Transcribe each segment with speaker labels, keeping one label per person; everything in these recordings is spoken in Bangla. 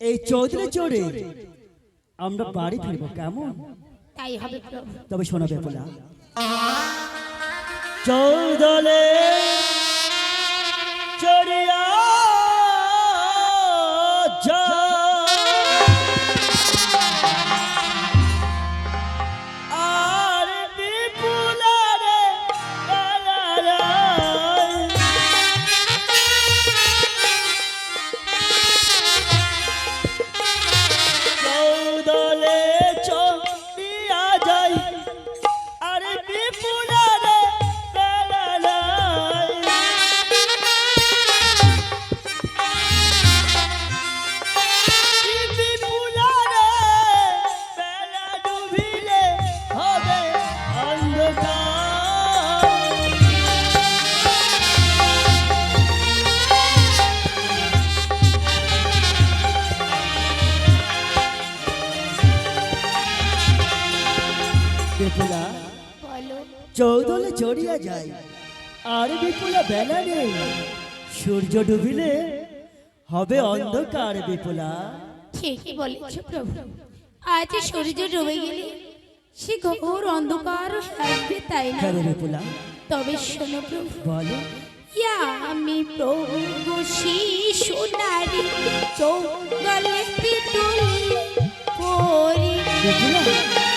Speaker 1: এই চৌধুরী চড়ে আমরা বাড়ি ফিরবো কেমন?
Speaker 2: তাই হবে
Speaker 1: তবে শোনা বলা। চৌদলে চড়িয়া চৌদলে চড়িয়া যায় আর বিপুলা বেলা নেই। সূর্য ডুবিলে হবে অন্ধকার বিপুলা।
Speaker 2: ঠিকই বলেছ প্রভু। আজ সূর্য ডুবে গেলে সে ঘোর অন্ধকার থাকবে তাই না?
Speaker 1: হ্যাঁ বিপুলা।
Speaker 2: তবে শোনো প্রভু।
Speaker 1: বলো।
Speaker 2: আমি প্রভু শিশু নারী চৌগলে তুলি পরি।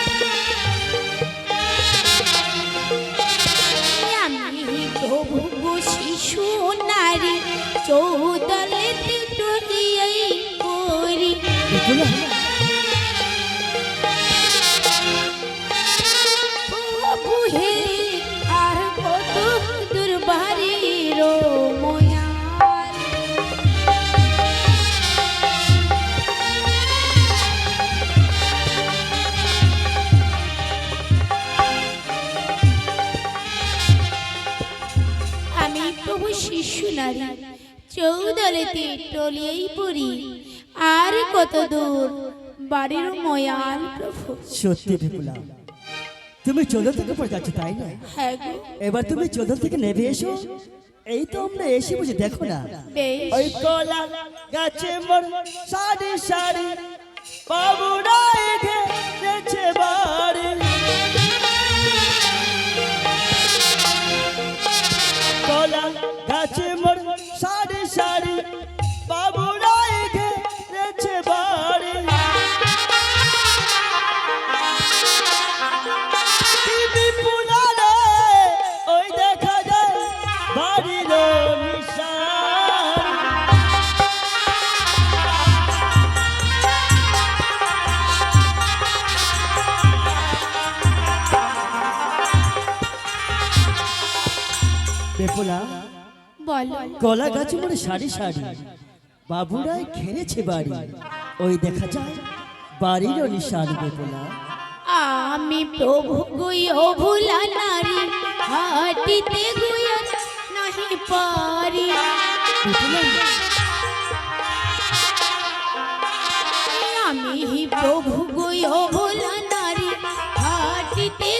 Speaker 2: আমি প্রভু শিশু নারী চৌদলেতে টলিয়েই পড়ি। আর কত দূর? বাড়ির ময়াল প্রভু।
Speaker 1: সত্যি বিপুলা তুমি চোদর থেকে পড়ে যাচ্ছ তাই না?
Speaker 2: হ্যাঁ গো।
Speaker 1: এবার তুমি চোদর থেকে নেমে এসো। এই তো আমরা এসে বুঝে দেখো না।
Speaker 2: বেশ।
Speaker 1: ওই কলা গাছে মোর সারি সারি বাবুরা বাড়ি। বেপুলা
Speaker 2: বলো।
Speaker 1: কলা গাছ মনে সারি সারি বাবুরাই খেলেছে বাড়ি। ওই দেখা যায় বাড়ির নিশান বেপুলা
Speaker 2: আমি প্রভু গুয়ো ভুলা নারী হাটিতে গুয়ো নাহি পারি। আমি প্রভু গুয়ো ভুলা নারী হাটিতে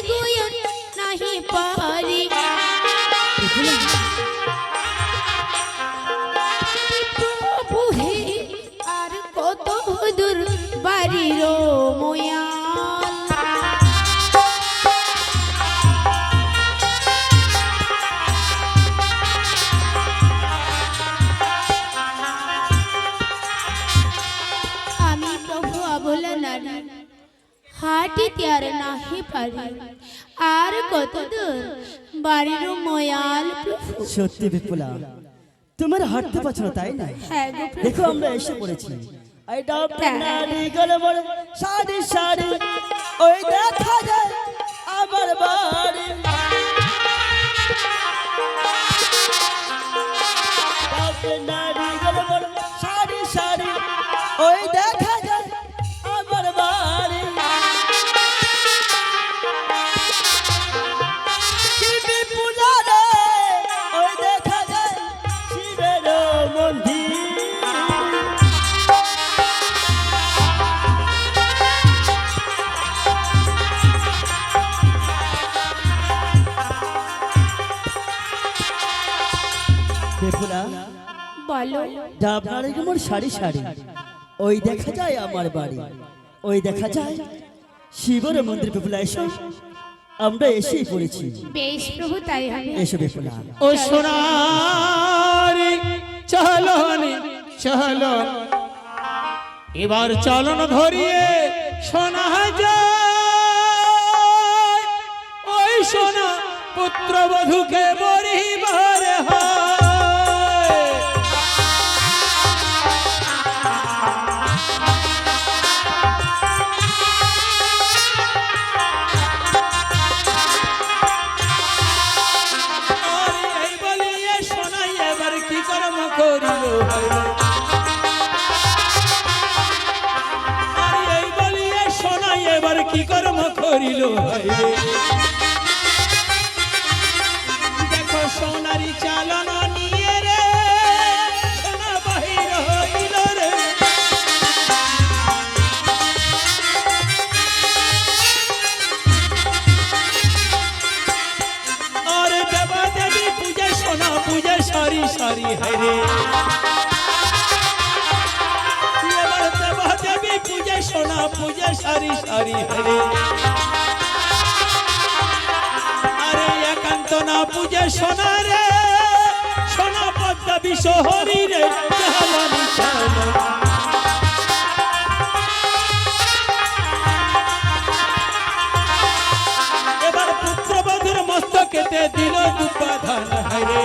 Speaker 2: নারী। হাটিতে আর নাহি পারি আর কত দূর বাড়ির ময়াল প্রভু।
Speaker 1: সত্যি বিপুলা তোমার হাঁটতে পারছ না তাই না?
Speaker 2: হ্যাঁ গো প্রভু।
Speaker 1: দেখো আমরা এসে পড়েছি। এই ডাবটা নারী গলে মরে সারি সারি ওই দেখা যায় আমার বাড়ি। বেপুলা
Speaker 2: বলো।
Speaker 1: ডাবনারে মোর সারি সারি ওই দেখা যায় আমার বাড়ি। ওই দেখা যায় শিবর মন্দির পেপুলা এসো আমরা এসেই পড়েছি।
Speaker 2: বেশ প্রভু তাই হবে।
Speaker 1: এসো পেপুলা
Speaker 3: ও সোনারি চলন চলন এবার চলন ধরিয়ে সোনা যায়। ওই সোনা পুত্রবধূকে বরিবার হয়। করিল পূজা সোনা রে, সোনা পদ্মা বিশ্ব হরি রে এবার পুত্রবধূর মস্তকেতে দিল দুপাধান হারে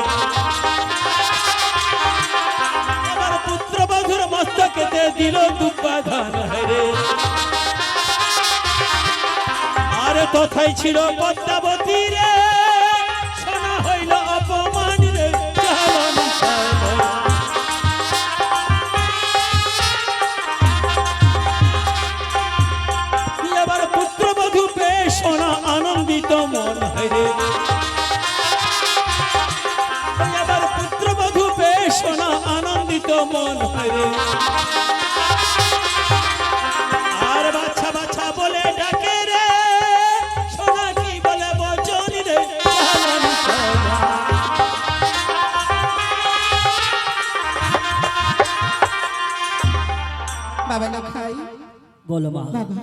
Speaker 3: এবার পুত্রবধূর মস্তকেতে দিল দুপাধান আর তথাই ছিল পদ্মাবতী মন হরে আর বাছা বাছা বলে ডাকে রে সোনা কি বলে বচন রে? চালান চালান।
Speaker 4: বাবা লখাই
Speaker 1: বলো মা।
Speaker 4: বাবা।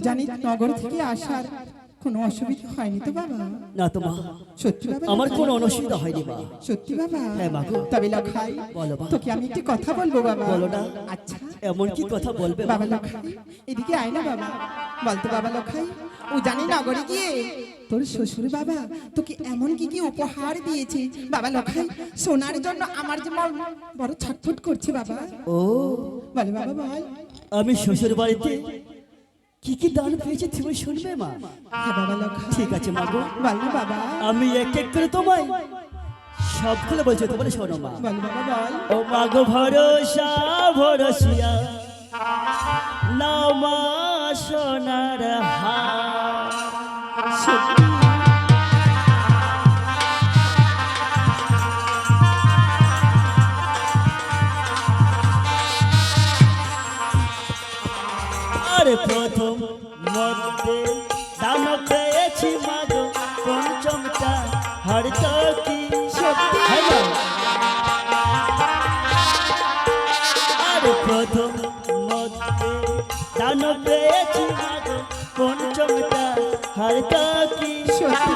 Speaker 4: উজানি নগর থেকে আসার কোনো অসুবিধা হয়নি তো বাবা?
Speaker 1: না তো মা
Speaker 4: সত্যি বাবা
Speaker 1: আমার? কোনো অনসুবিধা হয়নি মা।
Speaker 4: সত্যি বাবা?
Speaker 1: হ্যাঁ, মা।
Speaker 4: তবে লখাই
Speaker 1: বলো, মা।
Speaker 4: তোকে আমি একটি কথা বলব বাবা।
Speaker 1: বলো না।
Speaker 4: আচ্ছা।
Speaker 1: এমন কি কথা বলবে
Speaker 4: বাবা লখাই এদিকে আয় না বাবা। বলতো বাবা লখাই উজানি নগরে গিয়ে তোর শ্বশুর বাবা তোকে এমন কি কি উপহার দিয়েছে। বাবা লখাই সোনার জন্য আমার যে মন বড় ছটফট করছে বাবা।
Speaker 1: ও।
Speaker 4: বলে বাবা বল।
Speaker 1: আমি শ্বশুর বাড়িতে কি কি দান পেয়েছে তুমি শুনবে মা?
Speaker 4: হ্যাঁ
Speaker 1: ঠিক আছে মা গো
Speaker 4: বল বাবা।
Speaker 1: আমি এক এক করে তোমায় সবগুলো বলছি তোমার শোনো মা। ও মা গো ভরসা ভরসিয়া। নামা সোনার হার। হর কি
Speaker 4: সত্যি?
Speaker 1: হ্যাঁ প্রথম মধ্যে দান পেয়েছি পঞ্চমটা হর কি
Speaker 4: সত্যি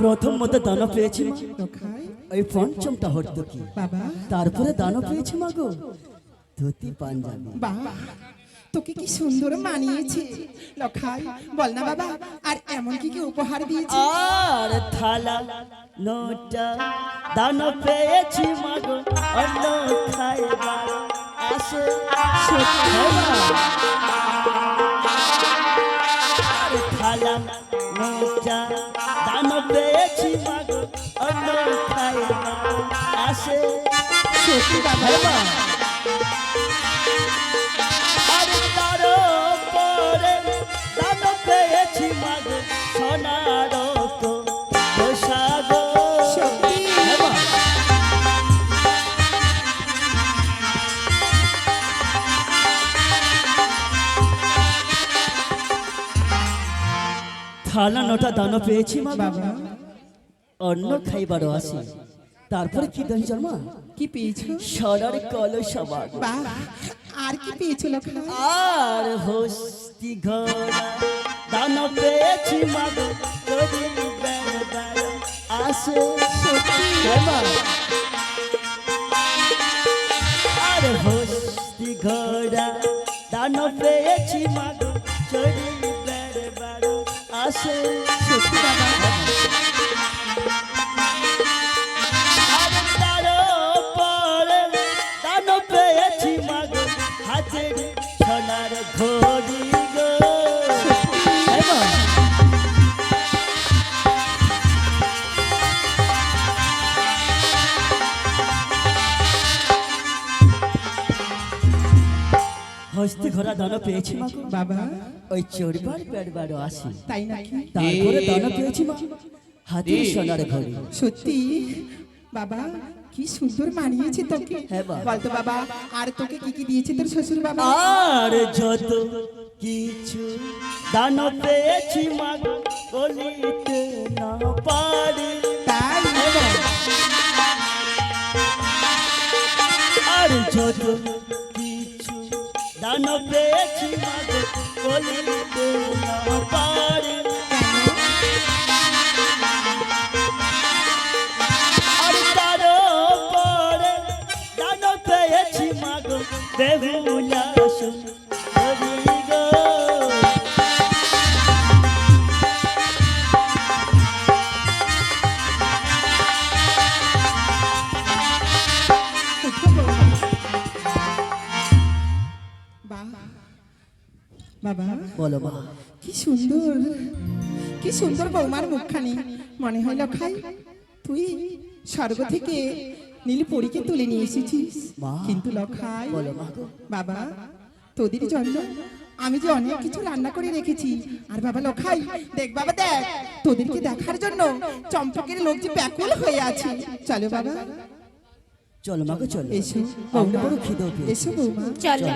Speaker 1: প্রথম মতো দানা পেয়েছি ওই পঞ্চমটা হরতো কি
Speaker 4: বাবা।
Speaker 1: তারপরে দানও পেয়েছি মা গো। ধুতি পাঞ্জাবি।
Speaker 4: তোকে কি সুন্দর মানিয়েছে। লখাই বল না বাবা আর এমন কি কি উপহার দিয়েছে?
Speaker 1: আর থালা নোটা দান পেয়েছি মা গো। অন্য খাইবার আসে।
Speaker 4: সত্যি
Speaker 1: থালা নোটা দান পেয়েছি মা গো অন্য আসে।
Speaker 4: সত্যি
Speaker 1: খানা নটা দানা পেয়েছি মা
Speaker 4: বাবা।
Speaker 1: অন্ন খাইবারও আছে। তারপরে কি দেয় জন্মা?
Speaker 4: কি পেয়েছ?
Speaker 1: সরার কলস আমার।
Speaker 4: বাহ আর কি পেয়েছ লক্ষাই
Speaker 1: আর হস্তি ঘোড়া। দানা পেয়েছি আসে মা। আর হস্তি ঘোড়া। দানা পেয়েছি আসে
Speaker 4: সত্যি বাবা
Speaker 1: ঘোড়া দান পেয়েছি মাগো
Speaker 4: বাবা
Speaker 1: ওই চড়বার বেড়বারও আসি
Speaker 4: তাই নাকি?
Speaker 1: তারপরে দান পেয়েছি মা। হাতের সোনার ঘড়ি।
Speaker 4: সত্যি? বাবা কি সুন্দর মানিয়েছে তোকে।
Speaker 1: হ্যাঁ, বাবা।
Speaker 4: বলতো বাবা আর তোকে কি কি দিয়েছে তোর শ্বশুর বাবা?
Speaker 1: আর যত কিছু দান পেয়েছি মাগ বলিতে না পারি।
Speaker 4: তাই
Speaker 1: আর যত দান পেয়েছি বলিতে না পারি। আর তারও পরে বলো মা
Speaker 4: কি সুন্দর কি সুন্দর বৌমার মুখখানি। মনে হয় লখাই তুই স্বর্গ থেকে নীল পরীকে তুলে নিয়ে এসেছিস। কিন্তু লখাই
Speaker 1: বলো মা
Speaker 4: বাবা তোদের জন্য আমি যে অনেক কিছু রান্না করে রেখেছি। আর বাবা লখাই দেখ বাবা দেখ। তোদেরকে দেখার জন্য চম্পকের লোক যে ব্যাকুল হয়ে আছে। চলো বাবা।
Speaker 1: চলো মাগো চলো।
Speaker 4: এসো।
Speaker 1: বড় পেয়েছি।
Speaker 4: এসো বৌমা।
Speaker 2: চলো।